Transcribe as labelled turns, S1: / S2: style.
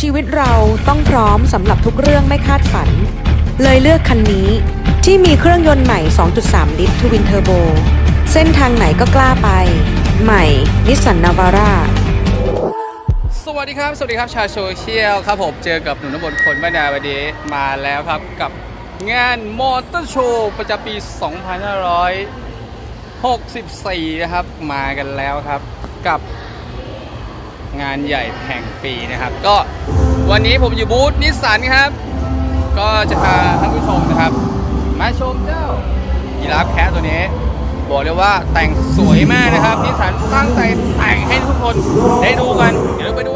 S1: ชีวิตเราต้องพร้อมสำหรับทุกเรื่องไม่คาดฝัน เลยเลือกคันนี้ที่มีเครื่องยนต์ใหม่ 2.3 ลิตรทวินเทอร์โบ เส้นทางไหนก็กล้าไป ใหม่นิสสันนาวาร่า
S2: สวัสดีครับ สวัสดีครับชาวโซเชียลครับผมเจอกับหนุ่มนบนคนบ้านนาวันนี้มาแล้วครับกับงานมอเตอร์โชว์ประจำปี 2564 นะครับ มากันแล้วครับ กับ งานใหญ่แห่งปีนะครับ ก็วันนี้ผมอยู่บูธนิสสันครับ ก็จะพาท่านผู้ชมนะครับ มาชมเจ้ายีราฟแคทตัวนี้ บอกเลยว่าแต่งสวยมากนะครับนิสสันตั้งใจแต่งให้ทุกคนได้ดูกัน เดี๋ยวไปดู